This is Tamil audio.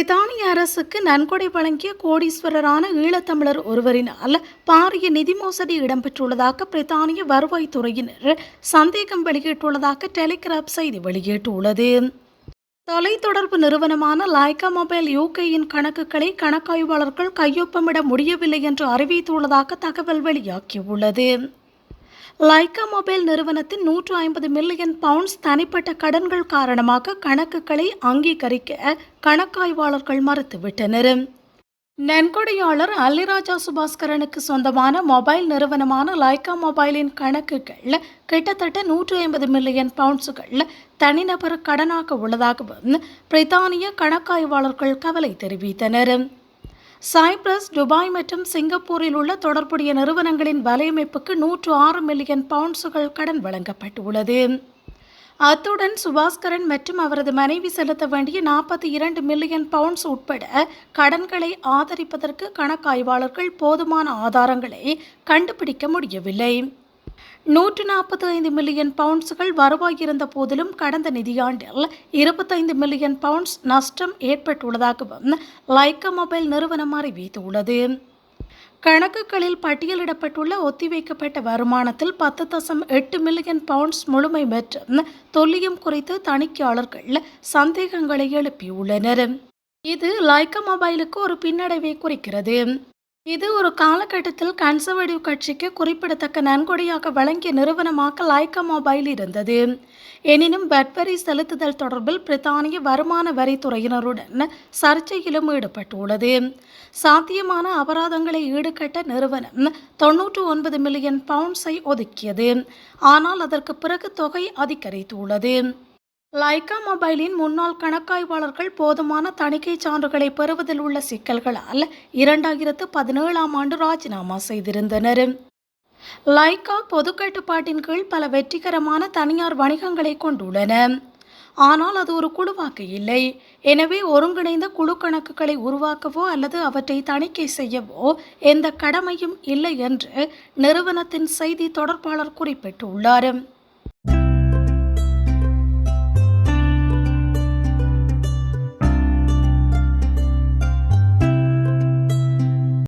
பிரித்தானிய அரசுக்கு நன்கொடை வழங்கிய கோடீஸ்வரரான ஈழத்தமிழர் ஒருவரினால் பாரிய நிதி மோசடி இடம்பெற்றுள்ளதாக பிரித்தானிய வருவாய்த்துறையினர் சந்தேகம் வெளியிட்டுள்ளதாக டெலிகிராப் செய்தி வெளியிட்டுள்ளது. தொலைத்தொடர்பு நிறுவனமான லைக்கா மொபைல் யூகேயின் கணக்குகளை கணக்காய்வாளர்கள் கையொப்பமிட முடியவில்லை என்று அறிவித்துள்ளதாக தகவல் வெளியாகியுள்ளது. லைகா மொபைல் நிறுவனத்தின் நூற்று ஐம்பது மில்லியன் பவுண்ட்ஸ் தனிப்பட்ட கடன்கள் காரணமாக கணக்குகளை அங்கீகரிக்க கணக்காய்வாளர்கள் மறுத்துவிட்டனர். நன்கொடையாளர் அல்லிராஜா சுபாஸ்கரனுக்கு சொந்தமான மொபைல் நிறுவனமான லைகா மொபைலின் கணக்குகள் கிட்டத்தட்ட நூற்று ஐம்பது மில்லியன் பவுண்ட்ஸுகள் தனிநபர் கடனாக உள்ளதாகவும் பிரித்தானிய கணக்காய்வாளர்கள் கவலை தெரிவித்தனர். சைப்ரஸ் துபாய் மற்றும் சிங்கப்பூரில் உள்ள தொடர்புடைய நிறுவனங்களின் வலையமைப்புக்கு நூற்று ஆறு மில்லியன் பவுண்ட்ஸுகள் கடன் வழங்கப்பட்டுள்ளது. அத்துடன் சுபாஸ்கரன் மற்றும் அவரது மனைவி செலுத்த வேண்டிய நாற்பத்தி இரண்டு மில்லியன் பவுண்ட்ஸ் உட்பட கடன்களை ஆதரிப்பதற்கு கணக்காய்வாளர்கள் போதுமான ஆதாரங்களை கண்டுபிடிக்க முடியவில்லை. நூற்று நாற்பத்தி ஐந்து மில்லியன் பவுண்ட்ஸுகள் வருவாய் இருந்த போதிலும் கடந்த நிதியாண்டில் இருபத்தைந்து மில்லியன் பவுண்ட்ஸ் நஷ்டம் ஏற்பட்டுள்ளதாகவும் லைக்கா மொபைல் நிறுவனம் அறிவித்துள்ளது. கணக்குகளில் பட்டியலிடப்பட்டுள்ள ஒத்திவைக்கப்பட்ட வருமானத்தில் பத்து தசம் எட்டு மில்லியன் பவுண்ட்ஸ் முழுமை மற்றும் தொல்லியம் குறித்து தணிக்கையாளர்கள் சந்தேகங்களை எழுப்பியுள்ளனர். இது லைக்கா மொபைலுக்கு ஒரு பின்னடைவை குறிக்கிறது. இது ஒரு காலகட்டத்தில் கன்சர்வேட்டிவ் கட்சிக்கு குறிப்பிடத்தக்க நன்கொடையாக வழங்கிய நிறுவனமாக லைக்கா மொபைல் இருந்தது. எனினும் பட்வரி செலுத்துதல் தொடர்பில் பிரித்தானிய வருமான வரித்துறையினருடன் சர்ச்சையிலும் ஈடுபட்டுள்ளது. சாத்தியமான அபராதங்களை ஈடுகட்ட நிறுவனம் தொன்னூற்று ஒன்பது மில்லியன் பவுண்ட்ஸை ஒதுக்கியது. ஆனால் அதற்கு பிறகு தொகை அதிகரித்துள்ளது. லைக்கா மொபைலின் முன்னாள் கணக்காய்வாளர்கள் போதுமான தணிக்கை சான்றுகளை பெறுவதில் உள்ள சிக்கல்களால் இரண்டாயிரத்து பதினேழாம் ஆண்டு ராஜினாமா செய்திருந்தனர். லைக்கா பொது கட்டுப்பாட்டின் கீழ் பல வெற்றிகரமான தனியார் வணிகங்களை கொண்டுள்ளன. ஆனால் அது ஒரு குழுவாக இல்லை. எனவே ஒருங்கிணைந்த குழு கணக்குகளை உருவாக்கவோ அல்லது அவற்றை தணிக்கை செய்யவோ எந்த கடமையும் இல்லை என்று நிறுவனத்தின் செய்தி தொடர்பாளர் குறிப்பிட்டுள்ளார்.